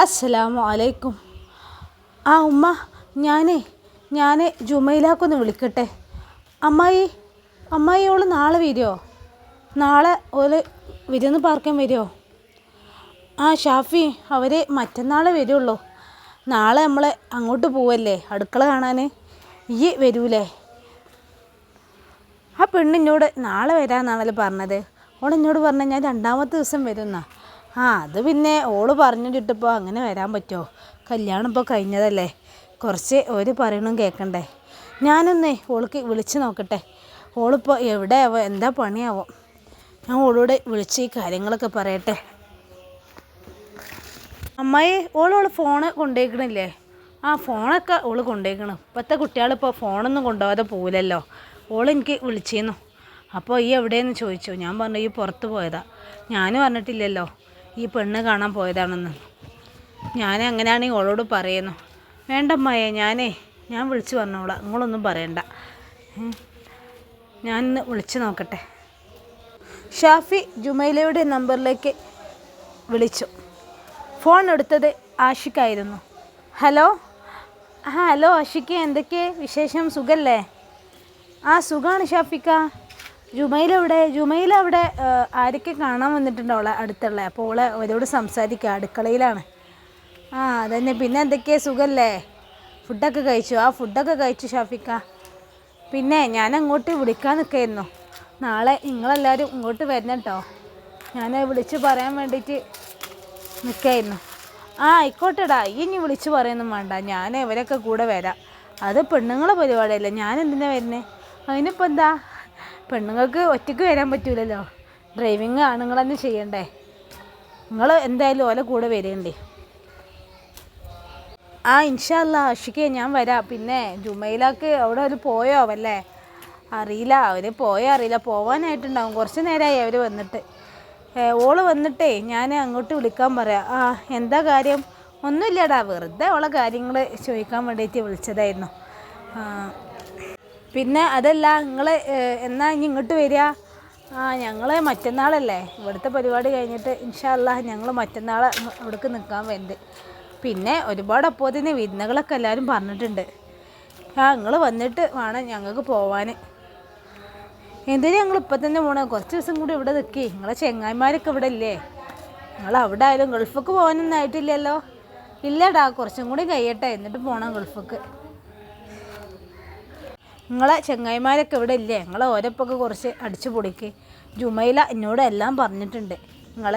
അസ്സലാമു അലൈക്കും. ആ ഉമ്മ ഞാനേ ഞാൻ ജുമയിലാക്കൊന്ന് വിളിക്കട്ടെ. അമ്മായി അമ്മായി ഓൾ നാളെ വരുമോ നാളെ ഓൽ വിരുന്ന് പാർക്കാൻ വരുമോ ആ ഷാഫി അവർ മറ്റന്നാളെ വരുള്ളൂ. നാളെ നമ്മൾ അങ്ങോട്ട് പോവല്ലേ അടുക്കള കാണാൻ ഈ വരൂലേ. ആ പെണ്ണിനോട് നാളെ വരാമെന്നാണല്ലോ പറഞ്ഞത്. ഓൾ എന്നോട് പറഞ്ഞ ഞാൻ രണ്ടാമത്തെ ദിവസം വരുന്ന. ആ അത് പിന്നെ ഓൾ പറഞ്ഞിട്ടിപ്പോൾ അങ്ങനെ വരാൻ പറ്റുമോ കല്യാണം ഇപ്പോൾ കഴിഞ്ഞതല്ലേ? കുറച്ച് ഒരു പറയണം കേൾക്കണ്ടേ ഞാനൊന്നേ ഓൾക്ക് വിളിച്ച് നോക്കട്ടെ. ഓളിപ്പോൾ എവിടെ ആവോ എന്താ പണിയാവോ? ഞാൻ ഓളോട് വിളിച്ച് ഈ കാര്യങ്ങളൊക്കെ പറയട്ടെ. അമ്മായി ഓളോൾ ഫോണ് കൊണ്ടുപോയിക്കണില്ലേ ആ ഫോണൊക്കെ ഓൾ കൊണ്ടുപോയിക്കണം ഇപ്പോഴത്തെ കുട്ടികളിപ്പോൾ ഫോണൊന്നും കൊണ്ടുപോകാതെ പോവില്ലല്ലോ? ഓൾ എനിക്ക് വിളിച്ചിരുന്നു അപ്പോൾ ഈ എവിടെയെന്ന് ചോദിച്ചു. ഞാൻ പറഞ്ഞു ഈ പുറത്ത് പോയതാ. ഞാൻ പറഞ്ഞിട്ടില്ലല്ലോ ഈ പെണ്ണ് കാണാൻ പോയതാണെന്ന്. ഞാൻ അങ്ങനെയാണെങ്കിൽ ഓളോട് പറയുന്നു. വേണ്ടമ്മയെ ഞാനേ ഞാൻ വിളിച്ചു പറഞ്ഞോളാം. നിങ്ങളൊന്നും പറയണ്ട. ഞാൻ ഇന്ന് വിളിച്ചു നോക്കട്ടെ. ഷാഫി ജുമൈലയുടെ നമ്പറിലേക്ക് വിളിച്ചു. ഫോൺ എടുത്തത് ആഷിക്കായിരുന്നു. ഹലോ? ആ ഹലോ ആഷിക്ക് എന്തൊക്കെ വിശേഷം? സുഖല്ലേ? ആ സുഖമാണ് ഷാഫിക്ക. ജുമൈല എവിടെ ജുമൈല അവിടെ ആരൊക്കെ കാണാൻ വന്നിട്ടുണ്ട് അടുത്തുള്ള? അപ്പോൾ അവളെ അവരോട് സംസാരിക്കുക അടുക്കളയിലാണ്. ആ അതന്നെ. പിന്നെ എന്തൊക്കെയാ സുഖല്ലേ? ഫുഡൊക്കെ കഴിച്ചു? ആ ഫുഡൊക്കെ കഴിച്ചു ഷാഫിക്ക പിന്നെ ഞാൻ അങ്ങോട്ട് വിളിക്കാൻ നിൽക്കായിരുന്നു നാളെ നിങ്ങളെല്ലാവരും ഇങ്ങോട്ട് വരണം കേട്ടോ ഞാൻ വിളിച്ച് പറയാൻ വേണ്ടിയിട്ട് നിൽക്കായിരുന്നു ആ ആയിക്കോട്ടെടാ. ഇനി വിളിച്ച് പറയൊന്നും വേണ്ട. ഞാൻ ഇവരൊക്കെ കൂടെ വരാം. അത് പെണ്ണുങ്ങളെ പരിപാടിയല്ല. ഞാൻ എന്തിനാ വരുന്നത് അതിനിപ്പോൾ എന്താ പെണ്ണുങ്ങൾക്ക് ഒറ്റയ്ക്ക് വരാൻ പറ്റൂലല്ലോ. ഡ്രൈവിങ് ആണുങ്ങൾ തന്നെ ചെയ്യണ്ടേ. നിങ്ങൾ എന്തായാലും ഓല കൂടെ വരേണ്ടേ. ആ ഇൻഷല്ല അഷിക്ക് ഞാൻ വരാം. പിന്നെ ജുമയിലേക്ക് അവിടെ അവർ പോയോ അവല്ലേ അറിയില്ല അവർ പോയോ അറിയില്ല. പോവാനായിട്ടുണ്ടാവും. കുറച്ച് നേരമായി അവർ വന്നിട്ട്. ഓൾ വന്നിട്ടേ ഞാൻ അങ്ങോട്ട് വിളിക്കാൻ പറയാം. ആ എന്താ കാര്യം? ഒന്നുമില്ലടാ. വെറുതെ ഓളെ കാര്യങ്ങൾ ചോദിക്കാൻ വേണ്ടിയിട്ട് വിളിച്ചതായിരുന്നു. പിന്നെ അതല്ല നിങ്ങൾ എന്നാ ഇനി ഇങ്ങോട്ട് വരിക? ആ ഞങ്ങൾ മറ്റന്നാളല്ലേ? ഇവിടുത്തെ പരിപാടി കഴിഞ്ഞിട്ട് ഇൻഷാല്ല ഞങ്ങൾ മറ്റന്നാൾ അവിടേക്ക് നിൽക്കാൻ വേണ്ടി പിന്നെ ഒരുപാട് അപ്പോൾ തന്നെ വിരുന്നുകളൊക്കെ എല്ലാവരും പറഞ്ഞിട്ടുണ്ട്. ആ നിങ്ങൾ വന്നിട്ട് വേണം ഞങ്ങൾക്ക് പോവാൻ എന്തിനാ ഞങ്ങൾ ഇപ്പം തന്നെ പോണേ? കുറച്ച് ദിവസം കൂടി ഇവിടെ നിൽക്കി നിങ്ങളെ ചെങ്ങായിമാരൊക്കെ ഇവിടെ ഇല്ലേ? നിങ്ങൾ അവിടെ ആയാലും ഗൾഫിക്ക് പോകാനൊന്നും ആയിട്ടില്ലല്ലോ? ഇല്ലടാ കുറച്ചും കൂടി കഴിയട്ടെ. എന്നിട്ട് പോകണം ഗൾഫിക്ക്. നിങ്ങളെ ചെങ്ങായിമാരൊക്കെ ഇവിടെ ഇല്ലേ? നിങ്ങളെ ഓരപ്പൊക്കെ കുറച്ച് അടിച്ചു പൊടിക്ക് ജുമൈല എന്നോട് എല്ലാം പറഞ്ഞിട്ടുണ്ട്. നിങ്ങൾ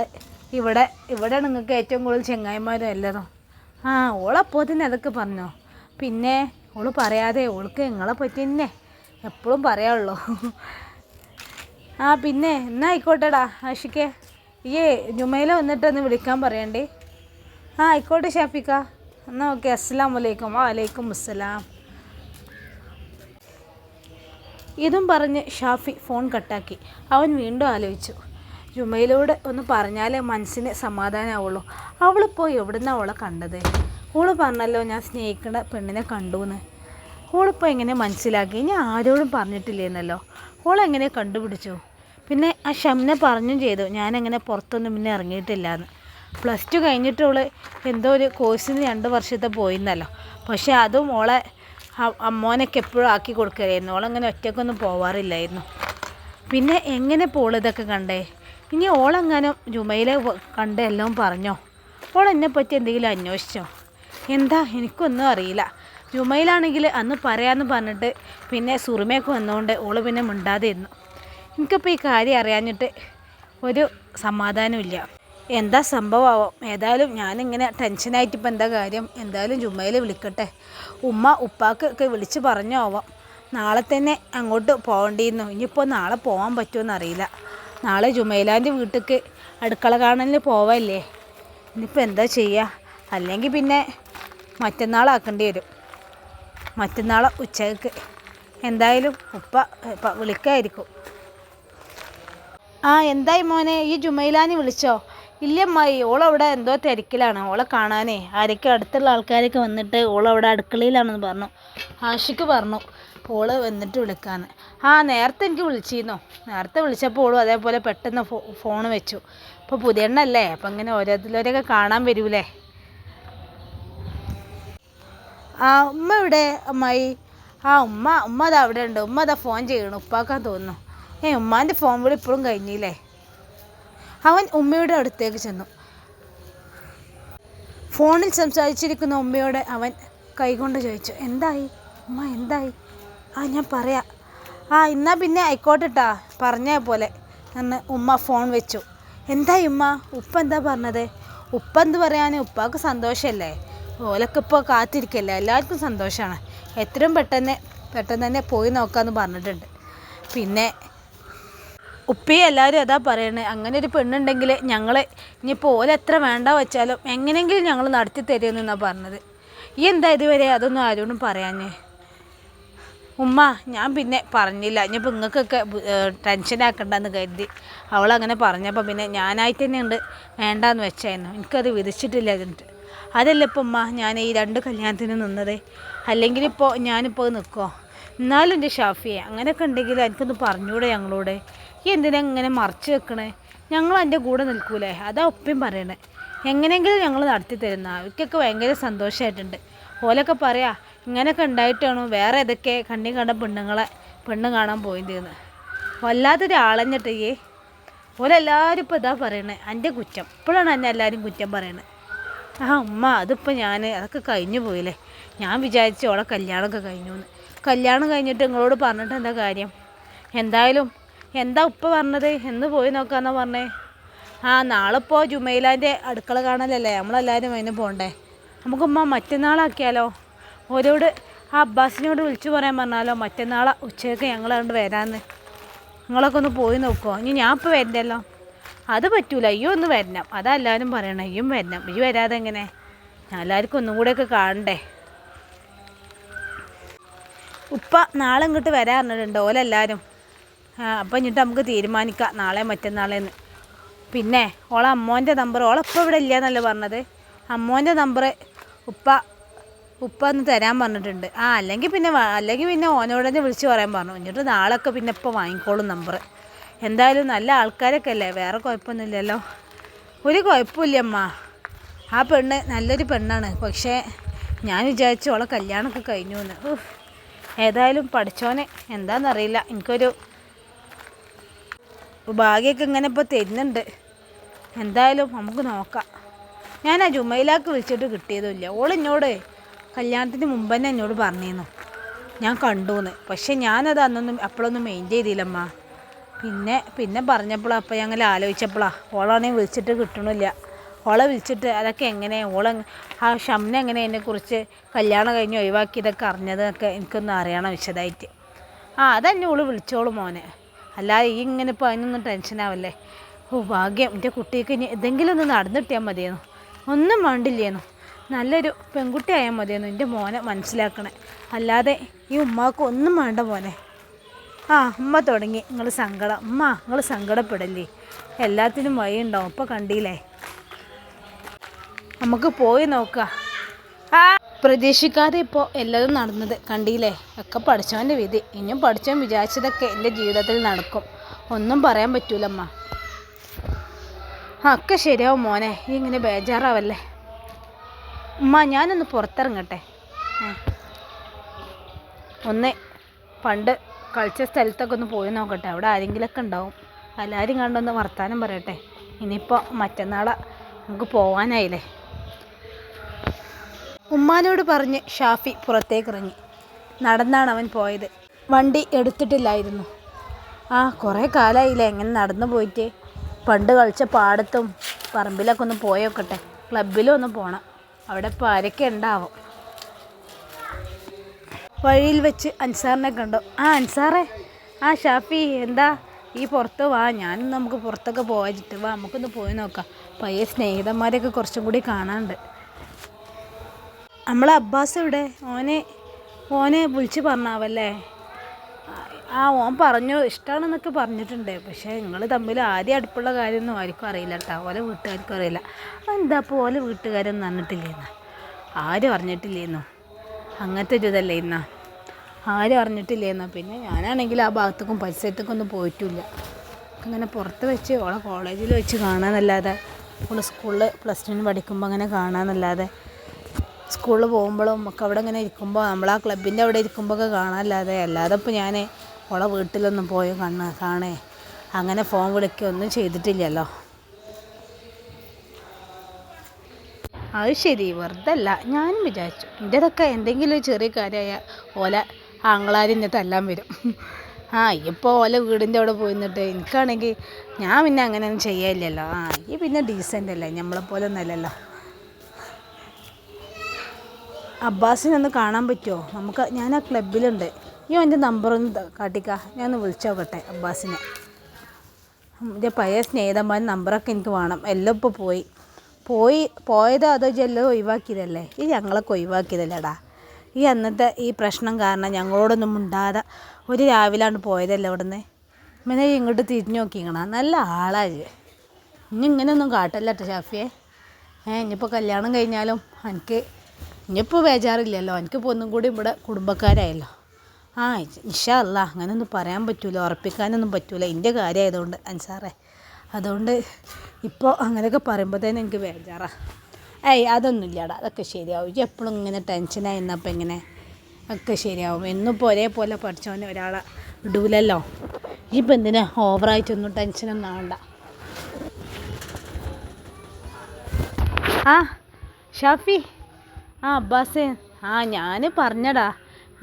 ഇവിടെ ഇവിടെ നിങ്ങൾക്ക് ഏറ്റവും കൂടുതൽ ചെങ്ങായിമാരും എല്ലാതും. ആ ഓളപ്പോൾ തന്നെ അതൊക്കെ പറഞ്ഞോ? പിന്നെ ഓൾ പറയാതെ ഓൾക്ക് നിങ്ങളെ പറ്റി തന്നെ എപ്പോഴും പറയാമുള്ളൂ ആ പിന്നെ എന്നാ ആയിക്കോട്ടെടാ ആഷിക്കേ. ഈ ജുമൈല വന്നിട്ട് ഒന്ന് വിളിക്കാൻ പറയണ്ടേ? ആ ആയിക്കോട്ടെ ഷാഫിക്ക. എന്നാൽ ഓക്കെ അസ്സാം വലൈക്കും വലൈക്കും അസ്സലാം ഇതും പറഞ്ഞ് ഷാഫി ഫോൺ കട്ടാക്കി. അവൻ വീണ്ടും ആലോചിച്ചു. ജുമയിലൂടെ ഒന്ന് പറഞ്ഞാലേ മനസ്സിന് സമാധാനമാവുള്ളൂ അവളിപ്പോൾ എവിടുന്നാണ് അവളെ കണ്ടത്? ഓൾ പറഞ്ഞല്ലോ ഞാൻ സ്നേഹിക്കുന്ന പെണ്ണിനെ കണ്ടുവെന്ന് ഓളിപ്പോൾ എങ്ങനെ മനസ്സിലാക്കി? ഞാൻ ആരോടും പറഞ്ഞിട്ടില്ലേന്നല്ലോ. ഓളെങ്ങനെ കണ്ടുപിടിച്ചു? പിന്നെ ആ ഷംന പറഞ്ഞും ചെയ്തു. ഞാനങ്ങനെ പുറത്തൊന്നും പിന്നെ ഇറങ്ങിയിട്ടില്ല എന്ന് പ്ലസ് ടു കഴിഞ്ഞിട്ട് എന്തോ ഒരു കോഴ്സിന് രണ്ട് വർഷത്തെ പോയിന്നല്ലോ. പക്ഷേ അതും ഓളെ അമ്മോനൊക്കെ എപ്പോഴും ആക്കി കൊടുക്കുകയായിരുന്നു ഓളങ്ങനെ ഒറ്റക്കൊന്നും പോവാറില്ലായിരുന്നു. പിന്നെ എങ്ങനെ പോളിതൊക്കെ കണ്ടേ? ഇനി ഓളെങ്ങാനും ജുമയിലെ കണ്ട എല്ലാം പറഞ്ഞോ? ഓൾ എന്നെ പറ്റി എന്തെങ്കിലും അന്വേഷിച്ചോ? എന്താ? എനിക്കൊന്നും അറിയില്ല. ജുമയിലാണെങ്കിൽ അന്ന് പറയാമെന്ന് പറഞ്ഞിട്ട് പിന്നെ സുറുമയൊക്കെ വന്നുകൊണ്ട് ഓൾ പിന്നെ മിണ്ടാതെ ഇരുന്നു എനിക്കിപ്പോൾ ഈ കാര്യം അറിയാഞ്ഞിട്ട് ഒരു സമാധാനമില്ല എന്താ സംഭവമാവും ഏതായാലും ഞാനിങ്ങനെ ടെൻഷനായിട്ട് ഇപ്പം എന്താ കാര്യം? എന്തായാലും ജുമ്മയിൽ വിളിക്കട്ടെ. ഉമ്മ ഉപ്പാക്ക് ഒക്കെ വിളിച്ച് പറഞ്ഞോവാം? നാളെ തന്നെ അങ്ങോട്ട് പോകേണ്ടിയിരുന്നു. ഇനിയിപ്പോൾ നാളെ പോകാൻ പറ്റുമെന്ന് അറിയില്ല. നാളെ ജുമൈലാന്റെ വീട്ടിലേക്ക് അടുക്കള കാണലിന് പോവല്ലേ? ഇനിയിപ്പോൾ എന്താ ചെയ്യുക അല്ലെങ്കിൽ പിന്നെ മറ്റന്നാളാക്കേണ്ടി വരും. മറ്റന്നാളെ ഉച്ചയ്ക്ക് എന്തായാലും ഉപ്പ വിളിക്കായിരിക്കും. ആ എന്തായി മോനെ? ഈ ജുമൈലാനി വിളിച്ചോ? ഇല്ലമ്മായി ഓളവിടെ എന്തോ തിരക്കിലാണ്. ഓളെ കാണാനേ ആരൊക്കെ അടുത്തുള്ള ആൾക്കാരൊക്കെ വന്നിട്ട് ഓളവിടെ അടുക്കളയിലാണെന്ന് പറഞ്ഞു. ആഷിക്ക് പറഞ്ഞു ഓൾ വന്നിട്ട് വിളിക്കാന്ന്. ആ നേരത്തെ എനിക്ക് വിളിച്ചിരുന്നു. നേരത്തെ വിളിച്ചപ്പോൾ ഓളും അതേപോലെ പെട്ടെന്ന് ഫോ ഫോൺ വെച്ചു. അപ്പോൾ പുതിയണ്ണല്ലേ അപ്പം ഇങ്ങനെ ഓരോരുത്തരൊക്കെ കാണാൻ വരൂലേ? ആ ഉമ്മ ഇവിടെ അമ്മായി ആ ഉമ്മ ഉമ്മ അത് അവിടെ ഉണ്ട് ഉമ്മ അതാ ഫോൺ ചെയ്യണം. ഉപ്പാക്കാൻ തോന്നുന്നു. ഏ ഉമ്മാന്റെ ഫോൺ വിളി ഇപ്പോഴും കഴിഞ്ഞില്ലേ? അവൻ ഉമ്മയുടെ അടുത്തേക്ക് ചെന്നു. ഫോണിൽ സംസാരിച്ചിരിക്കുന്ന ഉമ്മയോട് അവൻ കൈകൊണ്ട് ചോദിച്ചു എന്തായി? ഉമ്മ എന്തായി? ആ ഞാൻ പറയാം. ആ എന്നാൽ പിന്നെ ആയിക്കോട്ടെട്ടാ പറഞ്ഞ പോലെ. എന്ന് ഉമ്മ ഫോൺ വെച്ചു. എന്തായി ഉമ്മ? ഉപ്പ എന്താ പറഞ്ഞത്? ഉപ്പ എന്ത് പറയാൻ ഉപ്പാക്ക് സന്തോഷമല്ലേ ഓലൊക്കെ ഇപ്പോൾ കാത്തിരിക്കല്ലേ? എല്ലാവർക്കും സന്തോഷമാണ് എത്രയും പെട്ടെന്ന് പെട്ടെന്ന് തന്നെ പോയി നോക്കാമെന്ന് പറഞ്ഞിട്ടുണ്ട്. പിന്നെ ഉപ്പയും എല്ലാവരും അതാ പറയണേ അങ്ങനെ ഒരു പെണ്ണുണ്ടെങ്കിൽ ഞങ്ങൾ ഇനിയിപ്പോൾ ഓല എത്ര വേണ്ട വെച്ചാലും എങ്ങനെയെങ്കിലും ഞങ്ങൾ നടത്തി തരുമെന്നാണ് പറഞ്ഞത്. ഈ എന്താ ഇതുവരെ? അതൊന്നും ആരോടും പറയാഞ്ഞേ. ഉമ്മ ഞാൻ പിന്നെ പറഞ്ഞില്ല. ഇനിയിപ്പോൾ നിങ്ങൾക്കൊക്കെ ടെൻഷനാക്കണ്ടെന്ന് കരുതി. അവളങ്ങനെ പറഞ്ഞപ്പോൾ പിന്നെ ഞാനായിട്ട് തന്നെ ഉണ്ട് വേണ്ടാന്ന് വെച്ചായിരുന്നു എനിക്കത് വിധിച്ചിട്ടില്ല എന്നിട്ട്. അതല്ല ഇപ്പം ഉമ്മ ഞാൻ ഈ രണ്ട് കല്യാണത്തിന് നിന്നത്. അല്ലെങ്കിൽ ഇപ്പോൾ ഞാനിപ്പോൾ നിൽക്കുമോ എന്നാലും എന്റെ ഷാഫിയെ അങ്ങനെയൊക്കെ ഉണ്ടെങ്കിൽ എനിക്കൊന്ന് പറഞ്ഞൂടെ ഞങ്ങളോട്? ഈ എന്തിനാ ഇങ്ങനെ മറച്ചു വെക്കണേ? ഞങ്ങൾ എന്റെ കൂടെ നിൽക്കൂലേ? അതാ ഒപ്പം പറയണേ. എങ്ങനെയെങ്കിലും ഞങ്ങൾ നടത്തി തരുന്ന. അവർക്കൊക്കെ ഭയങ്കര സന്തോഷമായിട്ടുണ്ട് ഓലൊക്കെ പറയാ ഇങ്ങനെയൊക്കെ ഉണ്ടായിട്ടാണോ? വേറെ ഏതൊക്കെ കണ്ണി കണ്ട പെണ്ണുങ്ങളെ പെണ്ണ് കാണാൻ പോയിന്ന് വല്ലാത്തൊരു ആളഞ്ഞിട്ടേ ഓലെല്ലാവരും ഇപ്പോൾ ഇതാ പറയണേ. എന്റെ കുറ്റം. ഇപ്പോഴാണ് എന്നെ എല്ലാവരും കുറ്റം പറയണേ. ആ ഉമ്മ അതിപ്പോൾ ഞാൻ അതൊക്കെ കഴിഞ്ഞു പോയില്ലേ? ഞാൻ വിചാരിച്ചു ഓളെ കല്യാണമൊക്കെ കഴിഞ്ഞു എന്ന്. കല്യാണം കഴിഞ്ഞിട്ട് നിങ്ങളോട് പറഞ്ഞിട്ട് എന്താ കാര്യം? എന്തായാലും എന്താ ഉപ്പ പറഞ്ഞത്? എന്ന് പോയി നോക്കാന്നാ പറഞ്ഞേ. ആ നാളെ ഇപ്പോൾ ജുമൈലാന്റെ അടുക്കള കാണലല്ലേ? നമ്മളെല്ലാവരും അതിന് പോകണ്ടേ നമുക്ക് ഉമ്മ മറ്റന്നാളാക്കിയാലോ? ഓരോട് ആ അബ്ബാസിനോട് വിളിച്ചു പറയാൻ പറഞ്ഞാലോ മറ്റന്നാളെ ഉച്ചയ്ക്ക് ഞങ്ങൾ അങ്ങോട്ട് വരാമെന്ന് നിങ്ങളൊക്കെ ഒന്ന് പോയി നോക്കുമോ ഇനി ഞാൻ ഇപ്പോൾ വരണ്ടല്ലോ. അത് പറ്റൂല. അയ്യോ ഒന്ന് വരണം. അതാ പറയണം. അയ്യും വരണം. ഈ വരാതെ എങ്ങനെ? എല്ലാവർക്കും ഒന്നും കൂടെയൊക്കെ കാണണ്ടേ? ഉപ്പ നാളെ ഇങ്ങോട്ട് വരാറുണ്ടോ ഓലെല്ലാവരും അപ്പം എന്നിട്ട് നമുക്ക് തീരുമാനിക്കാം. നാളെ മറ്റന്നാളേന്ന്. പിന്നെ ഓളെ അമ്മോന്റെ നമ്പർ ഓളപ്പം ഇവിടെ ഇല്ല എന്നല്ലേ പറഞ്ഞത്? അമ്മോന്റെ നമ്പർ ഉപ്പ ഉപ്പ ഒന്ന് തരാൻ പറഞ്ഞിട്ടുണ്ട്. ആ അല്ലെങ്കിൽ പിന്നെ അല്ലെങ്കിൽ പിന്നെ ഓനോട് തന്നെ വിളിച്ച് പറയാൻ പറഞ്ഞു. എന്നിട്ട് നാളൊക്കെ പിന്നെ ഇപ്പം വാങ്ങിക്കോളും നമ്പർ എന്തായാലും നല്ല ആൾക്കാരൊക്കെ അല്ലേ? വേറെ കുഴപ്പമൊന്നുമില്ലല്ലോ. ഒരു കുഴപ്പമില്ല അമ്മ ആ പെണ്ണ് നല്ലൊരു പെണ്ണാണ്. പക്ഷേ ഞാൻ വിചാരിച്ചു ഓളെ കല്യാണമൊക്കെ കഴിഞ്ഞു എന്ന്. ഏതായാലും പഠിച്ചോനെ. എന്താണെന്നറിയില്ല എനിക്കൊരു ഭാഗ്യമൊക്കെ ഇങ്ങനെ ഇപ്പോൾ തരുന്നുണ്ട്. എന്തായാലും നമുക്ക് നോക്കാം. ഞാൻ ആ ജുമയിലാക്ക് വിളിച്ചിട്ട് കിട്ടിയതുമില്ല. ഓളെന്നോട് കല്യാണത്തിന് മുമ്പ് തന്നെ എന്നോട് പറഞ്ഞിരുന്നു. ഞാൻ കണ്ടുവെന്ന് പക്ഷെ ഞാനത് അന്നൊന്നും അപ്പോഴൊന്നും മെയിൻ ചെയ്തില്ലമ്മ. പിന്നെ പിന്നെ പറഞ്ഞപ്പോഴാണ് അപ്പോൾ ഞങ്ങൾ ആലോചിച്ചപ്പോഴാണ് ഓളാണെങ്കിൽ വിളിച്ചിട്ട് കിട്ടണില്ല. ഓളെ വിളിച്ചിട്ട് അതൊക്കെ എങ്ങനെ ഓളെ ആ ഷംന എങ്ങനെ എന്നെക്കുറിച്ച് കല്യാണം കഴിഞ്ഞ് ഒഴിവാക്കിയതൊക്കെ അറിഞ്ഞതൊക്കെ എനിക്കൊന്ന് അറിയണം വിശദമായിട്ട് ആ അതന്നെ ഓൾ വിളിച്ചോളൂ മോനെ. അല്ലാതെ ഈ ഇങ്ങനെ ഇപ്പോൾ അതിനൊന്നും ടെൻഷനാവല്ലേ ഓ ഭാഗ്യം. എന്റെ കുട്ടിക്ക് ഇനി എന്തെങ്കിലും ഒന്ന് നടന്നിട്ടിയാൽ മതിയെന്നു? ഒന്നും വേണ്ടില്ലേന്നു? നല്ലൊരു പെൺകുട്ടി ആയാൽ മതിയെന്നു എന്റെ മോനെ മനസ്സിലാക്കണേ. അല്ലാതെ ഈ ഉമ്മാക്ക് ഒന്നും വേണ്ട മോനെ. ആ ഉമ്മ തുടങ്ങി. നിങ്ങൾ സങ്കടം. ഉമ്മ നിങ്ങൾ സങ്കടപ്പെടല്ലേ? എല്ലാത്തിനും വഴിയുണ്ടാവും. ഇപ്പോൾ കണ്ടില്ലേ? നമുക്ക് പോയി നോക്കാം. ആ പ്രതീക്ഷിക്കാതെ ഇപ്പോൾ എല്ലതും നടന്നത് കണ്ടില്ലേ? ഒക്കെ പഠിച്ചവന്റെ വിധി. ഇനിയും പഠിച്ചവൻ വിചാരിച്ചതൊക്കെ എന്റെ ജീവിതത്തിൽ നടക്കും. ഒന്നും പറയാൻ പറ്റൂലമ്മ. ആ ഒക്കെ ശരിയാവും മോനെ. ഈ ഇങ്ങനെ ബേജാറാവല്ലേ? ഉമ്മ ഞാനൊന്ന് പുറത്തിറങ്ങട്ടെ. ഒന്ന് പണ്ട് കളിച്ച സ്ഥലത്തൊക്കെ ഒന്ന് പോയി നോക്കട്ടെ. അവിടെ ആരെങ്കിലുമൊക്കെ ഉണ്ടാവും. എല്ലാവരും കണ്ടൊന്ന് വർത്തമാനം പറയട്ടെ. ഇനിയിപ്പോൾ മറ്റന്നാളെ നമുക്ക് പോവാനായില്ലേ? ഉമ്മാനോട് പറഞ്ഞ് ഷാഫി പുറത്തേക്കിറങ്ങി. നടന്നാണ് അവൻ പോയത്. വണ്ടി എടുത്തിട്ടില്ലായിരുന്നു. ആ കുറേ കാലമായില്ലേ എങ്ങനെ നടന്നു പോയിട്ട് പണ്ട് കളിച്ച പാടത്തും പറമ്പിലൊക്കെ ഒന്ന് പോയോക്കട്ടെ. ക്ലബിലും ഒന്ന് പോകണം അവിടെ ഇപ്പോൾ ആരൊക്കെ ഉണ്ടാവും? വഴിയിൽ വെച്ച് അൻസാറിനെ കണ്ടു. ആ അൻസാറേ ആ ഷാഫി എന്താ? ഈ പുറത്ത് വാ. ഞാനും നമുക്ക് പുറത്തൊക്കെ പോയിട്ട് വാ നമുക്കൊന്ന് പോയി നോക്കാം. പയ്യെ സ്നേഹിതന്മാരെയൊക്കെ കുറച്ചും കൂടി കാണാനുണ്ട്. നമ്മളെ അബ്ബാസ് ഇവിടെ ഓനെ ഓനെ വിളിച്ച് പറഞ്ഞാവല്ലേ? ആ ഓൻ പറഞ്ഞു ഇഷ്ടമാണെന്നൊക്കെ പറഞ്ഞിട്ടുണ്ട്. പക്ഷേ നിങ്ങൾ തമ്മിൽ ആദ്യം അടുപ്പുള്ള കാര്യമൊന്നും ആർക്കും അറിയില്ല കേട്ടോ. ഓലെ വീട്ടുകാർക്കും അറിയില്ല. എന്താ അപ്പോൾ ഓലെ വീട്ടുകാരൊന്നും അറിഞ്ഞിട്ടില്ലേന്ന് ആരും അറിഞ്ഞിട്ടില്ലേന്നു? അങ്ങനത്തെ ഒരു ഇതല്ലേ ഇന്ന? ആരും അറിഞ്ഞിട്ടില്ലേന്നോ? പിന്നെ ഞാനാണെങ്കിൽ ആ ഭാഗത്തേക്കും പരിസരത്തേക്കും ഒന്നും പോയിട്ടില്ല. അങ്ങനെ പുറത്ത് വെച്ച് ഓളെ കോളേജിൽ വെച്ച് കാണാനല്ലാതെ ഓൾ സ്കൂളിൽ പ്ലസ് ടുവിന് പഠിക്കുമ്പോൾ അങ്ങനെ കാണാനല്ലാതെ സ്കൂളിൽ പോകുമ്പോഴും ഒക്കെ അവിടെ ഇങ്ങനെ ഇരിക്കുമ്പോൾ നമ്മൾ ആ ക്ലബിന്റെ അവിടെ ഇരിക്കുമ്പോൾ ഒക്കെ കാണാനല്ലാതെ അല്ലാതെ ഇപ്പോൾ ഞാൻ ഓളെ വീട്ടിലൊന്നും പോയി കണ്ണ് കാണേ അങ്ങനെ ഫോൺ വിളിക്കുകയൊന്നും ചെയ്തിട്ടില്ലല്ലോ. അത് ശരി വെറുതെ അല്ല ഞാനും വിചാരിച്ചു. എന്റെതൊക്കെ എന്തെങ്കിലും ചെറിയ കാര്യമായ ഓല ആങ്ങളാരിന്നെ തല്ലാൻ വരും. ആ ഇപ്പോൾ ഓല വീടിന്റെ അവിടെ പോയി നിന്നിട്ട് എനിക്കാണെങ്കിൽ ഞാൻ പിന്നെ അങ്ങനെയൊന്നും ചെയ്യലില്ലല്ലോ ആ ഈ പിന്നെ ഡീസന്റ് അല്ലേ നമ്മളെപ്പോലെ ഒന്നല്ലല്ലോ. അബ്ബാസിനൊന്ന് കാണാൻ പറ്റുമോ? നമുക്ക് ഞാൻ ആ ക്ലബിലുണ്ട്. ഈ എന്റെ നമ്പറൊന്ന് കാട്ടിക്കാ. ഞാൻ ഒന്ന് വിളിച്ചോക്കട്ടെ അബ്ബാസിനെ. എന്റെ പഴയ സ്നേഹിതന്മാരുടെ നമ്പറൊക്കെ എനിക്ക് വേണം. എല്ലാം ഇപ്പോൾ പോയി. പോയി പോയത് അതോ ജെല്ലാം ഒഴിവാക്കിയതല്ലേ? ഈ ഞങ്ങളൊക്കെ ഒഴിവാക്കിയതല്ലേടാ. ഈ അന്നത്തെ ഈ പ്രശ്നം കാരണം ഞങ്ങളോടൊന്നും മിണ്ടാതെ ഒരു രാവിലാണ് പോയതല്ലേ അവിടുന്ന്? ഇങ്ങനെ ഇങ്ങോട്ട് തിരിഞ്ഞു നോക്കിക്കണ. നല്ല ആളാ ഇത് ഇനി ഇങ്ങനെയൊന്നും കാട്ടല്ല കേട്ടോ ഷാഫിയെ. ഏ ഇനിയിപ്പോൾ കല്യാണം കഴിഞ്ഞാലും എനിക്ക് ഇനിയിപ്പോൾ ബേജാറില്ലല്ലോ. എനിക്കിപ്പോൾ ഒന്നും കൂടി ഇവിടെ കുടുംബക്കാരായല്ലോ. ആ ഇൻഷാ അല്ല അങ്ങനെയൊന്നും പറയാൻ പറ്റൂല. ഉറപ്പിക്കാനൊന്നും പറ്റൂല. എന്റെ കാര്യമായതുകൊണ്ട് അൻസാറേ. അതുകൊണ്ട് ഇപ്പോൾ അങ്ങനെയൊക്കെ പറയുമ്പോൾ തന്നെ എനിക്ക് ബേജാറാണ് ഏയ് അതൊന്നും ഇല്ലടാ അതൊക്കെ ശരിയാവും. എപ്പോഴും ഇങ്ങനെ ടെൻഷനായി എന്നപ്പോൾ ഇങ്ങനെ ഒക്കെ ശരിയാവും. എന്നിപ്പോൾ ഒരേപോലെ പഠിച്ചവനെ ഒരാളെ വിടൂലല്ലോ. ഇപ്പം എന്തിനാ? ഓവറായിട്ടൊന്നും ടെൻഷനൊന്നും ആവണ്ട. ആ ഷാഫി. ആ അബ്ബാസേ. ആ ഞാൻ പറഞ്ഞടാ.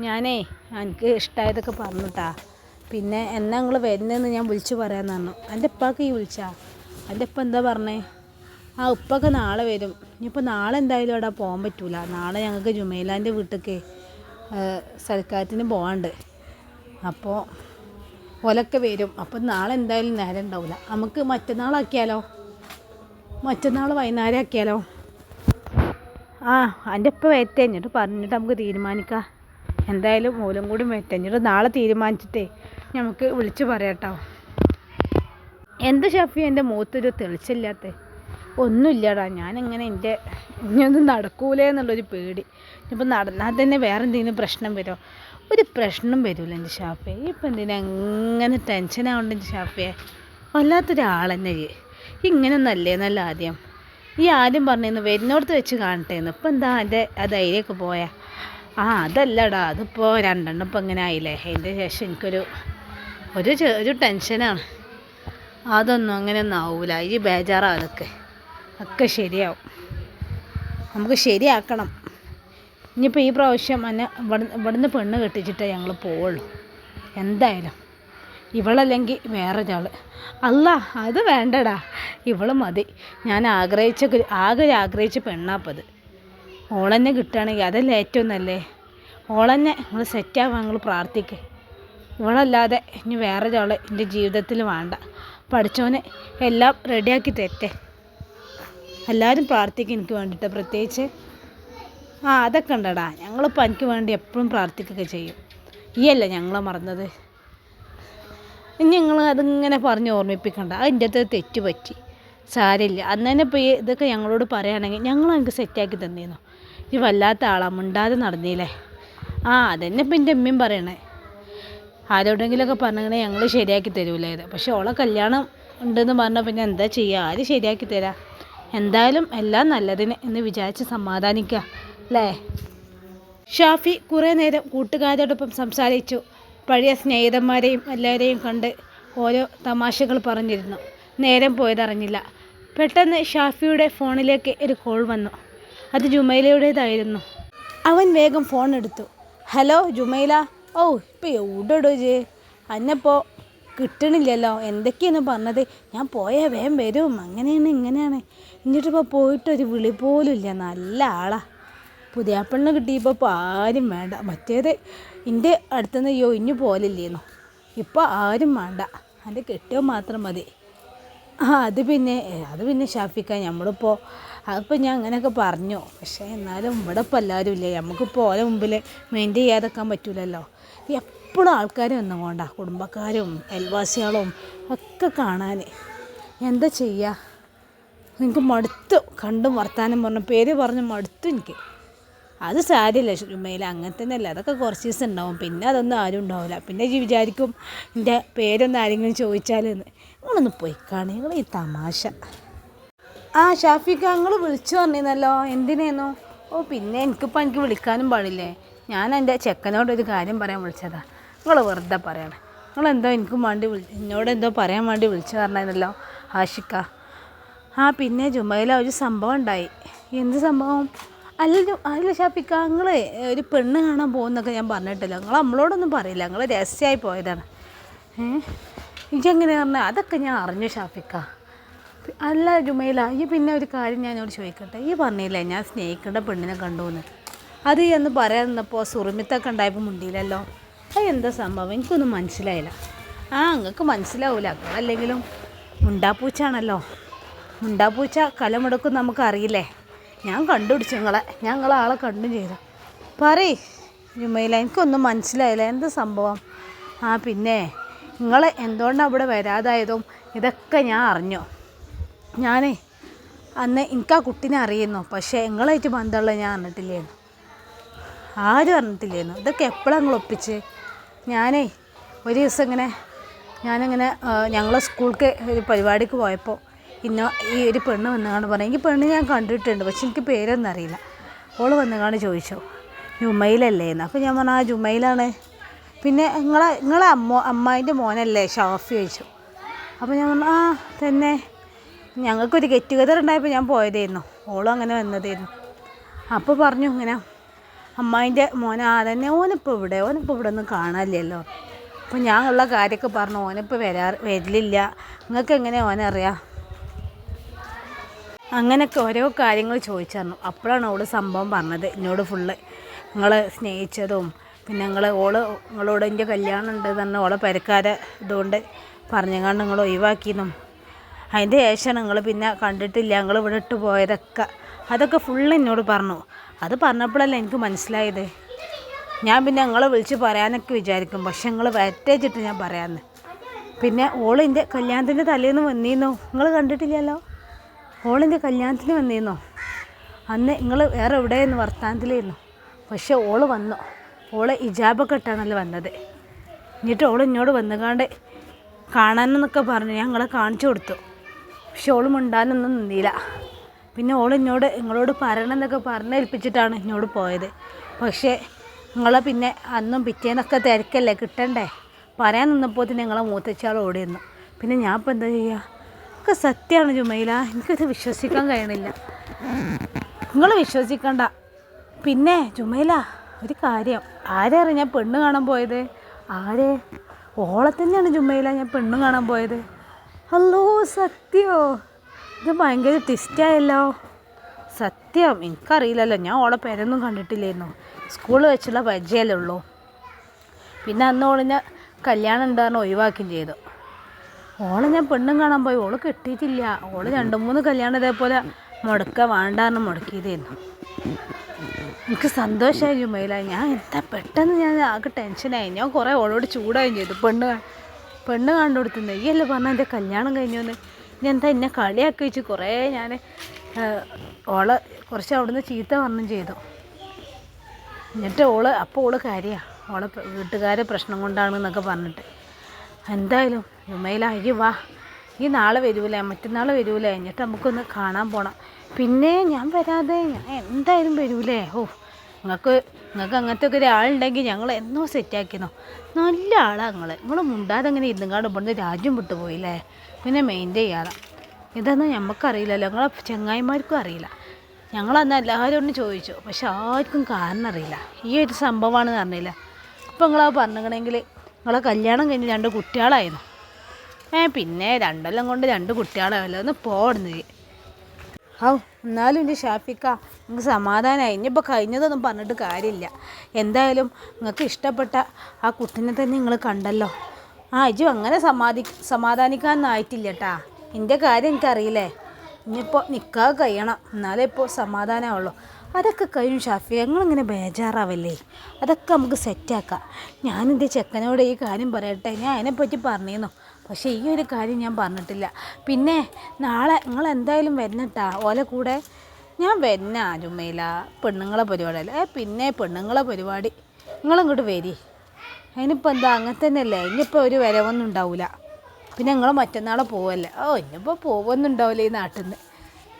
ഞാനേ എനിക്ക് ഇഷ്ടമായതൊക്കെ പറഞ്ഞിട്ടാ. പിന്നെ എന്നാ നിങ്ങൾ വരുന്നതെന്ന് ഞാൻ വിളിച്ചു പറയാമെന്ന് പറഞ്ഞു. എന്റെ ഉപ്പാക്ക് ഈ വിളിച്ചാ? എന്റെ ഉപ്പ എന്താ പറഞ്ഞേ? ആ ഉപ്പൊക്കെ നാളെ വരും. ഇനിയിപ്പോൾ നാളെ എന്തായാലും അവിടെ പോകാൻ പറ്റൂല. നാളെ ഞങ്ങൾക്ക് ജുമൈലാന്റെ വീട്ടിലേക്ക് സൽക്കാരത്തിന് പോകാണ്ട് അപ്പോൾ ഒലക്കെ വരും. അപ്പം നാളെ എന്തായാലും നേരം ഉണ്ടാവില്ല നമുക്ക് മറ്റന്നാളാക്കിയാലോ? മറ്റന്നാൾ വൈകുന്നേരം ആക്കിയാലോ? ആ എന്റെ ഇപ്പം വെയിറ്റ് കഴിഞ്ഞിട്ട് പറഞ്ഞിട്ട് നമുക്ക് തീരുമാനിക്കാം. എന്തായാലും മൂലം കൂടി വെയിറ്റ് കഴിഞ്ഞിട്ട് നാളെ തീരുമാനിച്ചിട്ടേ നമുക്ക് വിളിച്ച് പറയാട്ടോ. എന്ത് ഷഫി എന്റെ മൂത്തൊരു തെളിച്ചില്ലാത്ത? ഒന്നുമില്ലടാ ഞാനിങ്ങനെ എന്റെ ഇനിയൊന്നും നടക്കൂലേ എന്നുള്ളൊരു പേടി. ഇപ്പം നടന്നാൽ തന്നെ വേറെ എന്തെങ്കിലും പ്രശ്നം വരുമോ? ഒരു പ്രശ്നം വരില്ല എന്റെ ഷാഫെ ഇപ്പം എന്തിനാ അങ്ങനെ ടെൻഷനാവുണ്ട് എന്റെ ഷാഫയെ? വല്ലാത്തൊരാളെന്നെ ഇങ്ങനെ ഈ ഇങ്ങനെയൊന്നും എന്നല്ല ആദ്യം? ഈ ആദ്യം പറഞ്ഞിരുന്നു വരുന്നോടത്ത് വെച്ച് കാണട്ടെ എന്ന് ഇപ്പം എന്താ എന്റെ ആ ധൈര്യമൊക്കെ പോയാ? ആ അതല്ലടാ അതിപ്പോൾ രണ്ടെണ്ണം ഇപ്പം ഇങ്ങനെ ആയില്ലേ? അതിന്റെ ശേഷം എനിക്കൊരു ഒരു ഒരു ടെൻഷനാണ് അതൊന്നും അങ്ങനെ ഒന്നും ആവൂല. ഈ ബേജാറാ അതൊക്കെ ഒക്കെ ശരിയാവും. നമുക്ക് ശരിയാക്കണം. ഇനിയിപ്പോൾ ഈ പ്രാവശ്യം എന്നെ ഇവിടെ ഇവിടുന്ന് പെണ്ണ് കെട്ടിച്ചിട്ടേ ഞങ്ങൾ പോവുള്ളൂ. എന്തായാലും. ഇവളല്ലെങ്കിൽ വേറെ ഒരാൾ അല്ല അത് വേണ്ടടാ. ഇവൾ മതി. ഞാൻ ആഗ്രഹിച്ച ആകെ ആഗ്രഹിച്ച പെണ്ണാപ്പത്. ഓളെന്നെ കിട്ടുകയാണെങ്കിൽ അതല്ലേ ഏറ്റവും നല്ലേ? ഓളെന്നെ നിങ്ങൾ സെറ്റാവാൻ നിങ്ങൾ പ്രാർത്ഥിക്കുക ഇവളല്ലാതെ ഇനി വേറെ ഒരാൾ എന്റെ ജീവിതത്തിൽ വേണ്ട. പഠിച്ചവനെ എല്ലാം റെഡിയാക്കി തരട്ടെ. എല്ലാവരും പ്രാർത്ഥിക്കും എനിക്ക് വേണ്ടിയിട്ട് പ്രത്യേകിച്ച്? ആ അതൊക്കെ ഉണ്ടടാ. ഞങ്ങളിപ്പോൾ എനിക്ക് വേണ്ടി എപ്പോഴും പ്രാർത്ഥിക്കുകയൊക്കെ ചെയ്യും. ഈ ഞങ്ങളെ മറന്നത്? ഇനി നിങ്ങൾ അതിങ്ങനെ പറഞ്ഞ് ഓർമ്മിപ്പിക്കണ്ട. അതിന്റെ അത് തെറ്റ് പറ്റി. സാരമില്ല. അന്ന് തന്നെ ഇപ്പോൾ ഇതൊക്കെ ഞങ്ങളോട് പറയുകയാണെങ്കിൽ ഞങ്ങൾ എനിക്ക് സെറ്റാക്കി തന്നിരുന്നു ഈ വല്ലാത്ത ആളാ മിണ്ടാതെ നടന്നില്ലേ? ആ അതന്നെ ഇപ്പം എന്റെ അമ്മയും പറയണേ. ആരോടെങ്കിലുമൊക്കെ പറഞ്ഞിങ്ങനെ ഞങ്ങൾ ശരിയാക്കി തരൂലേ പക്ഷെ ഓളെ കല്യാണം ഉണ്ടെന്ന് പറഞ്ഞാൽ പിന്നെ എന്താ ചെയ്യുക ആര് ശരിയാക്കി തരാം? എന്തായാലും എല്ലാം നല്ലതിന് എന്ന് വിചാരിച്ച് സമാധാനിക്കുക. അല്ലേ? ഷാഫി കുറേ നേരം കൂട്ടുകാരോടൊപ്പം സംസാരിച്ചു. പഴയ സ്നേഹിതന്മാരെയും എല്ലാവരെയും കണ്ട് ഓരോ തമാശകൾ പറഞ്ഞിരുന്നു. നേരം പോയതറിഞ്ഞില്ല. പെട്ടെന്ന് ഷാഫിയുടെ ഫോണിലേക്ക് ഒരു കോൾ വന്നു. അത് ജുമൈലയുടേതായിരുന്നു. അവൻ വേഗം ഫോൺ എടുത്തു. ഹലോ ജുമൈല. ഓ ഇപ്പം എവിടെടോ ജേ അന്നപ്പോൾ കിട്ടണില്ലല്ലോ. എന്തൊക്കെയാണ് പറഞ്ഞത്? ഞാൻ പോയാൽ വേഗം വരും. അങ്ങനെയാണ് ഇങ്ങനെയാണ്. എന്നിട്ടിപ്പോൾ പോയിട്ടൊരു വിളി പോലും ഇല്ല നല്ല ആളാ. പുതിയ പെണ്ണ് കിട്ടിയപ്പോൾ ഇപ്പോൾ ആരും വേണ്ട. മറ്റേത് എന്റെ അടുത്തുനിന്ന് അയ്യോ ഇഞ്ഞു പോലില്ലേന്നു? ഇപ്പോൾ ആരും വേണ്ട എന്റെ കെട്ടിയോ മാത്രം മതി. ആ അത് പിന്നെ അത് പിന്നെ ഷാഫിക്ക നമ്മളിപ്പോൾ അതിപ്പോൾ ഞാൻ അങ്ങനെയൊക്കെ പറഞ്ഞു. പക്ഷേ എന്നാലും ഇവിടെ ഇപ്പോൾ എല്ലാവരും ഇല്ലേ? നമുക്കിപ്പോൾ ഓരോ മുമ്പിൽ മെയിന്റെയിൻ ചെയ്യാതെക്കാൻ പറ്റൂലല്ലോ. എപ്പോഴും ആൾക്കാർ ഒന്നും കൊണ്ടാ കുടുംബക്കാരും അയൽവാസികളും ഒക്കെ കാണാൻ എന്താ ചെയ്യുക എനിക്ക് മടുത്തു. കണ്ടും വർത്താനം പറഞ്ഞു പേര് പറഞ്ഞ് മടുത്തു എനിക്ക്. അത് സാരില്ല ചുമയില. അങ്ങനെ തന്നെയല്ല. അതൊക്കെ കുറച്ച് ദിവസം ഉണ്ടാവും. പിന്നെ അതൊന്നും ആരും ഉണ്ടാവില്ല. പിന്നെ ഈ വിചാരിക്കും എന്റെ പേരൊന്നും ആരെങ്കിലും ചോദിച്ചാലെന്ന്. നിങ്ങളൊന്ന് പോയി കാണുക. നിങ്ങൾ ഈ തമാശ. ആ ഷാഫിക്ക നിങ്ങൾ വിളിച്ചു പറഞ്ഞിരുന്നല്ലോ. എന്തിനേന്നു? ഓ പിന്നെ എനിക്കിപ്പോൾ എനിക്ക് വിളിക്കാനും പാടില്ലേ. ഞാൻ എന്റെ ചെക്കനോട് ഒരു കാര്യം പറയാൻ വിളിച്ചതാ. നിങ്ങൾ വെറുതെ പറയണേ. നിങ്ങളെന്തോ എനിക്കും വേണ്ടി വിളി എന്നോട് എന്തോ പറയാൻ വേണ്ടി വിളിച്ചു പറഞ്ഞായിരുന്നല്ലോ ആഷിക്ക. ആ പിന്നെ ജുമയിലെ ഒരു സംഭവം ഉണ്ടായി. എന്ത് സംഭവം? അല്ല ജു- അല്ല ഷാപ്പിക്ക നിങ്ങൾ ഒരു പെണ്ണ് കാണാൻ പോകുന്നൊക്കെ ഞാൻ പറഞ്ഞിട്ടില്ല. നിങ്ങൾ നമ്മളോടൊന്നും പറയില്ല. നിങ്ങൾ രഹസ്യമായി പോയതാണ്. ഇതെങ്ങനെ പറഞ്ഞാൽ അതൊക്കെ ഞാൻ അറിഞ്ഞു ഷാഫിക്ക അല്ല ജുമയില ഈ പിന്നെ ഒരു കാര്യം ഞാനോട് ചോദിക്കട്ടെ? ഈ പറഞ്ഞില്ലേ ഞാൻ സ്നേഹിക്കേണ്ട പെണ്ണിനെ കണ്ടു എന്ന്. അത് എന്ന് പറയാൻ നിന്നപ്പോൾ സുറുമിത്തൊക്കെ ഉണ്ടായപ്പോൾ മുണ്ടിയില്ലല്ലോ. അത് എന്താ സംഭവം? എനിക്കൊന്നും മനസ്സിലായില്ല. ആ നിങ്ങൾക്ക് മനസ്സിലാവൂല. അല്ലെങ്കിലും മുണ്ടാപ്പൂച്ചാണല്ലോ മുണ്ടാപ്പൂച്ച കലമെടുക്കും നമുക്കറിയില്ലേ. ഞാൻ കണ്ടുപിടിച്ചു നിങ്ങളെ. ഞാൻ നിങ്ങളെ ആളെ കണ്ടും ചെയ്തു. പറയ് ജുമൈല എനിക്കൊന്നും മനസ്സിലായില്ല. എന്ത് സംഭവം? ആ പിന്നെ നിങ്ങൾ എന്തുകൊണ്ടാണ് ഇവിടെ വരാതായതും? ഇതൊക്കെ ഞാൻ അറിഞ്ഞു. ഞാനേ അന്ന് എനിക്ക് ആ കുട്ടീനെ അറിയുന്നു. പക്ഷേ നിങ്ങളായിട്ട് ബന്ധമുള്ള ഞാൻ അറിഞ്ഞിട്ടില്ലായിരുന്നു ആരും അറിഞ്ഞിട്ടില്ലായിരുന്നു ഇതൊക്കെ എപ്പോഴാണ് നിങ്ങൾ ഒപ്പിച്ച്? ഞാനേ ഒരു ദിവസം ഇങ്ങനെ ഞാനിങ്ങനെ ഞങ്ങളെ സ്കൂൾക്ക് ഒരു പരിപാടിക്ക് പോയപ്പോൾ ഇന്ന ഈ ഒരു പെണ്ണ് വന്നുകൊണ്ട് പറഞ്ഞു. എനിക്ക് പെണ്ണ് ഞാൻ കണ്ടിട്ടുണ്ട് പക്ഷെ എനിക്ക് പേരൊന്നും അറിയില്ല. ഓൾ വന്നുകൊണ്ട് ചോദിച്ചു ജുമയിലല്ലേ എന്ന്. അപ്പോൾ ഞാൻ പറഞ്ഞു ആ ജുമയിലാണ് പിന്നെ നിങ്ങളെ നിങ്ങളെ അമ്മ അമ്മായിന്റെ മോനല്ലേ ഷാഫി ചോദിച്ചു. അപ്പോൾ ഞാൻ പറഞ്ഞു ആ തന്നെ. ഞങ്ങൾക്കൊരു ഗെറ്റ് ടുഗദർ ഉണ്ടായപ്പോൾ ഞാൻ പോയതായിരുന്നു ഓളും അങ്ങനെ വന്നതായിരുന്നു അപ്പോൾ പറഞ്ഞു ഇങ്ങനെ അമ്മായിന്റെ മോനെ ആ തന്നെ. ഓനിപ്പോൾ ഇവിടെ ഓനിപ്പോൾ ഇവിടെ ഒന്നും കാണാനില്ലല്ലോ. അപ്പോൾ ഞാൻ ഉള്ള കാര്യമൊക്കെ പറഞ്ഞു ഓനിപ്പോൾ വരാ വരില്ല നിങ്ങൾക്ക് എങ്ങനെ ഓനറിയാം? അങ്ങനെയൊക്കെ ഓരോ കാര്യങ്ങൾ ചോദിച്ചായിരുന്നു. അപ്പോഴാണ് ഓൾ സംഭവം പറഞ്ഞത്. എന്നോട് ഫുള്ള് നിങ്ങൾ സ്നേഹിച്ചതും പിന്നെ നിങ്ങൾ ഓൾ നിങ്ങളോട് എന്റെ കല്യാണം ഉണ്ട് തന്നെ ഓളെ പെരക്കാരെ ഇതുകൊണ്ട് പറഞ്ഞങ്ങാണ്ട് നിങ്ങൾ ഒഴിവാക്കിയെന്നും അതിന്റെ ശേഷം നിങ്ങൾ പിന്നെ കണ്ടിട്ടില്ല ഞങ്ങൾ ഇവിടെ ഇട്ട് പോയതൊക്കെ. അതൊക്കെ ഫുള്ള് എന്നോട് പറഞ്ഞു. അത് പറഞ്ഞപ്പോഴല്ലേ എനിക്ക് മനസ്സിലായത്. ഞാൻ പിന്നെ നിങ്ങളെ വിളിച്ച് പറയാനൊക്കെ വിചാരിക്കും. പക്ഷെ നിങ്ങൾ വരട്ടേച്ചിട്ട് ഞാൻ പറയാമെന്ന് പിന്നെ ഓൾ എന്റെ കല്യാണത്തിന്റെ തലേന്ന് വന്നിരുന്നു നിങ്ങൾ കണ്ടിട്ടില്ലല്ലോ? ഓളിന്റെ കല്യാണത്തിന് വന്നിരുന്നോ അന്ന് നിങ്ങൾ വേറെ എവിടെയെന്ന് വർത്താനത്തിലായിരുന്നു. പക്ഷെ ഓൾ വന്നു. ഓളെ ഇജാബൊക്കെ ഇട്ടാണല്ലോ വന്നത്. എന്നിട്ട് ഓൾ എന്നോട് വന്നുകാണ്ട് കാണാനെന്നൊക്കെ പറഞ്ഞു. ഞങ്ങളെ കാണിച്ചു കൊടുത്തു. പക്ഷെ ഓൾ മിണ്ടാനൊന്നും നിന്നില്ല. പിന്നെ ഓൾ എന്നോട് നിങ്ങളോട് പറയണമെന്നൊക്കെ പറഞ്ഞേൽപ്പിച്ചിട്ടാണ് എന്നോട് പോയത്. പക്ഷേ നിങ്ങളെ പിന്നെ അന്നും പിറ്റേന്നൊക്കെ തിരക്കല്ലേ കിട്ടണ്ടേ? പറയാൻ നിന്നപ്പോൾ തന്നെ നിങ്ങളെ മൂത്തച്ചാൾ ഓടിയിരുന്നു പിന്നെ ഞാൻ ഇപ്പോൾ എന്താ ചെയ്യുക ഒക്കെ സത്യമാണ് ജുമൈല. എനിക്കത് വിശ്വസിക്കാൻ കഴിയണില്ല. നിങ്ങൾ വിശ്വസിക്കണ്ട. പിന്നെ ജുമൈല ഒരു കാര്യം. ആരെയാണ് ഞാൻ പെണ്ണ് കാണാൻ പോയത്? ആരെ? ഓളെ തന്നെയാണ് ജുമൈല ഞാൻ പെണ്ണ് കാണാൻ പോയത്. ഹലോ സത്യോ? ഇത് ഭയങ്കര ട്വിസ്റ്റായല്ലോ സത്യം എനിക്കറിയില്ലല്ലോ. ഞാൻ ഓളെ പേരൊന്നും കണ്ടിട്ടില്ലായിരുന്നു സ്കൂളിൽ വെച്ചുള്ള പരിചയമല്ലേ ഉള്ളൂ. പിന്നെ അന്ന് ഓളിനെ കല്യാണം ഉണ്ടായിരുന്നു ഒഴിവാക്കുകയും ചെയ്തു. ഓളെ ഞാൻ പെണ്ണും കാണാൻ പോയി. ഓൾ കെട്ടിയിട്ടില്ല. ഓൾ രണ്ട് മൂന്ന് കല്യാണം ഇതേപോലെ മുടക്ക വേണ്ടാന്ന് മുടക്കിയതായിരുന്നു. എനിക്ക് സന്തോഷമായി ജുമയില ഞാൻ എന്താ പെട്ടെന്ന് ഞാൻ ആകെ ടെൻഷനായി ഞാൻ കുറേ ഓളോട് ചൂടായും ചെയ്തു. പെണ്ണ് പെണ്ണ് കണ്ടു കൊടുത്തുന്നത് ഈ അല്ലേ പറഞ്ഞാൽ എന്റെ കല്യാണം കഴിഞ്ഞോന്ന്. ഞാൻ എന്താ എന്നെ കളിയാക്കി വെച്ച് കുറേ ഞാൻ ഓളെ കുറച്ച് അവിടുന്ന് ചീത്ത പറഞ്ഞു ചെയ്തു. എന്നിട്ട് ഓൾ അപ്പോൾ ഓൾ കാര്യമാണ് ഓളെ വീട്ടുകാരെ പ്രശ്നം കൊണ്ടാണെന്നൊക്കെ പറഞ്ഞിട്ട്. എന്തായാലും ജുമയില അയ്യ വാ. ഈ നാളെ വരൂലേ മറ്റന്നാൾ വരൂലേ എന്നിട്ട് നമുക്കൊന്ന് കാണാൻ പോകണം പിന്നെ ഞാൻ വരാതെ ഞാൻ എന്തായാലും വരൂലേ. ഓ നിങ്ങൾക്ക് നിങ്ങൾക്ക് അങ്ങനത്തെ ഒക്കെ ഒരാളുണ്ടെങ്കിൽ ഞങ്ങൾ എന്നോ സെറ്റാക്കിയെന്നോ നല്ല ആളാണ് നിങ്ങൾ നിങ്ങൾ മുണ്ടാതെ അങ്ങനെ കാണും ഇവിടുന്ന് രാജ്യം വിട്ടുപോയില്ലേ പിന്നെ മെയിന്റെയിൻ ചെയ്യാതെ ഇതൊന്നും നമുക്കറിയില്ലല്ലോ ഞങ്ങളെ ചങ്ങായിമാർക്കും അറിയില്ല. ഞങ്ങളന്ന് എല്ലാവരോടും ചോദിച്ചു. പക്ഷെ ആർക്കും കാരണം അറിയില്ല. ഈ ഒരു സംഭവമാണെന്ന് അറിഞ്ഞില്ല. ഇപ്പം നിങ്ങളത് പറഞ്ഞിട്ടുണ്ടെങ്കിൽ നിങ്ങളെ കല്യാണം കഴിഞ്ഞ് രണ്ട് കുട്ടികളായിരുന്നു. ഏ പിന്നെ രണ്ടെല്ലാം കൊണ്ട് രണ്ട് കുട്ടികളായല്ലോ. ഒന്ന് പോടുന്നത് ഔ എന്നാലും എന്റെ ഷാഫിക്ക നിങ്ങൾക്ക് സമാധാനമായി ഇനിയിപ്പോൾ കഴിഞ്ഞതൊന്നും പറഞ്ഞിട്ട് കാര്യമില്ല. എന്തായാലും നിങ്ങൾക്ക് ഇഷ്ടപ്പെട്ട ആ കുട്ടിനെ തന്നെ നിങ്ങൾ കണ്ടല്ലോ. ആ ഇജു അങ്ങനെ സമാധി സമാധാനിക്കാനൊന്നും ആയിട്ടില്ല കേട്ടാ എന്റെ കാര്യം എനിക്കറിയില്ലേ? ഇനിയിപ്പോൾ നിൽക്കാതെ കഴിയണം. എന്നാലേ ഇപ്പോൾ സമാധാനമുള്ളൂ അതൊക്കെ കഴിയും ഷാഫി. ഞങ്ങളിങ്ങനെ ബേജാറാവല്ലേ? അതൊക്കെ നമുക്ക് സെറ്റാക്കാം. ഞാനെന്റെ ചെക്കനോട് ഈ കാര്യം പറയട്ടെ. ഞാൻ അതിനെപ്പറ്റി പറഞ്ഞിരുന്നു. പക്ഷേ ഈ ഒരു കാര്യം ഞാൻ പറഞ്ഞിട്ടില്ല. പിന്നെ നാളെ നിങ്ങൾ എന്തായാലും വരുന്നിട്ടാ ഓലെ കൂടെ ഞാൻ വരുന്ന ആരുമയില പെണ്ണുങ്ങളെ പരിപാടിയല്ല? ഏ പിന്നെ പെണ്ണുങ്ങളെ പരിപാടി. നിങ്ങളിങ്ങോട്ട് വരി. അതിനിപ്പോൾ എന്താ? അങ്ങനെ തന്നെയല്ലേ? ഇനിയിപ്പോൾ ഒരു വരവൊന്നും ഉണ്ടാവില്ല പിന്നെ നിങ്ങൾ മറ്റന്നാളെ പോവല്ലേ? ഓ ഇനിയിപ്പോൾ പോവൊന്നും ഉണ്ടാവില്ല ഈ നാട്ടിൽ നിന്ന്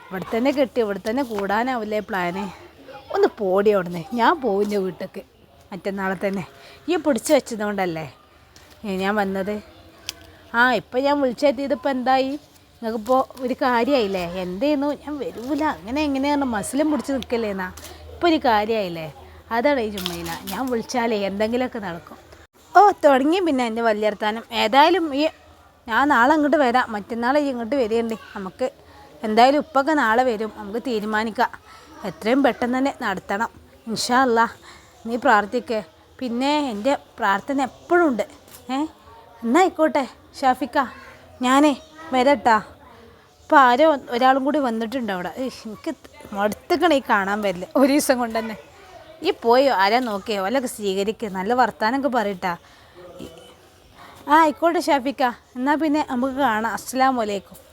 ഇവിടെ തന്നെ കെട്ടി ഇവിടെ തന്നെ കൂടാനാവില്ലേ പ്ലാന്? ഒന്ന് പോടി അവിടുന്ന്. ഞാൻ പോകും എന്റെ വീട്ടിലേക്ക്. മറ്റന്നാളെ തന്നെ. ഈ പിടിച്ചു വെച്ചതുകൊണ്ടല്ലേ? ഞാൻ വന്നത്. ആ ഇപ്പം ഞാൻ വിളിച്ചെത്തിയതിപ്പോൾ എന്തായി? നിങ്ങൾക്കിപ്പോൾ ഒരു കാര്യമായില്ലേ എന്തേന്നു? ഞാൻ വരൂല. അങ്ങനെ എങ്ങനെയാണ്? മസിലും പിടിച്ച് നിൽക്കല്ലേന്നാ ഇപ്പോൾ ഒരു കാര്യമായില്ലേ അതാണ് ഈ ചുമ്മയില ഞാൻ വിളിച്ചാലേ എന്തെങ്കിലുമൊക്കെ നടക്കും. ഓ തുടങ്ങി പിന്നെ എന്റെ വലിയർത്താനം ഏതായാലും ഈ ഞാൻ നാളെ അങ്ങോട്ട് വരാം. മറ്റന്നാളെ ഇങ്ങോട്ട് വരികയുണ്ട് നമുക്ക് എന്തായാലും ഉപ്പൊക്കെ നാളെ വരും. നമുക്ക് തീരുമാനിക്കാം. എത്രയും പെട്ടെന്ന് തന്നെ നടത്തണം. ഇൻഷാ അല്ല നീ പ്രാർത്ഥിക്കേ. പിന്നെ എന്റെ പ്രാർത്ഥന എപ്പോഴും ഉണ്ട്. ഏ? എന്നാ ആയിക്കോട്ടെ ഷാഫിക്ക. ഞാനേ വരട്ടാ. ഇപ്പോൾ ആരോ ഒരാളും കൂടി വന്നിട്ടുണ്ട് അവിടെ. എനിക്ക് മടുത്തുക്കണ ഈ കാണാൻ വരില്ല ഒരു ദിവസം കൊണ്ട് തന്നെ. ഈ പോയോ ആരാ നോക്കിയോ? അല്ലൊക്കെ സ്വീകരിക്കുക നല്ല വർത്താനമൊക്കെ പറയട്ടാ. ആ ആയിക്കോട്ടെ ഷാഫിക്ക. എന്നാൽ പിന്നെ നമുക്ക് കാണാം. വലൈക്കും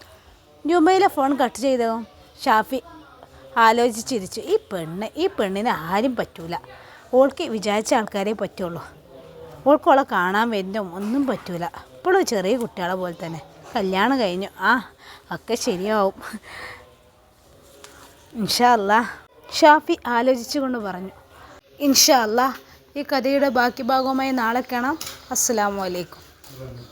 ജുമയിലെ ഫോൺ കട്ട് ചെയ്തോ? ഷാഫി ആലോചിച്ചിരിച്ചു. ഈ പെണ്ണ് ഈ പെണ്ണിന് ആരും പറ്റൂല. ഓൾക്ക് വിചാരിച്ച ആൾക്കാരെ പറ്റുള്ളൂ. ഓൾക്ക് ഓളെ കാണാൻ വരുന്ന ഒന്നും പറ്റൂല. ഇപ്പോഴും ചെറിയ കുട്ടികളെ പോലെ തന്നെ. കല്യാണം കഴിഞ്ഞു. ആ ഒക്കെ ശരിയാവും. ഇൻഷല്ല ഷാഫി ആലോചിച്ചുകൊണ്ട് പറഞ്ഞു. ഇൻഷാ അല്ലാ. ഈ കഥയുടെ ബാക്കി ഭാഗവുമായി നാളെ കാണാം. അസ്സാം അലൈക്കും.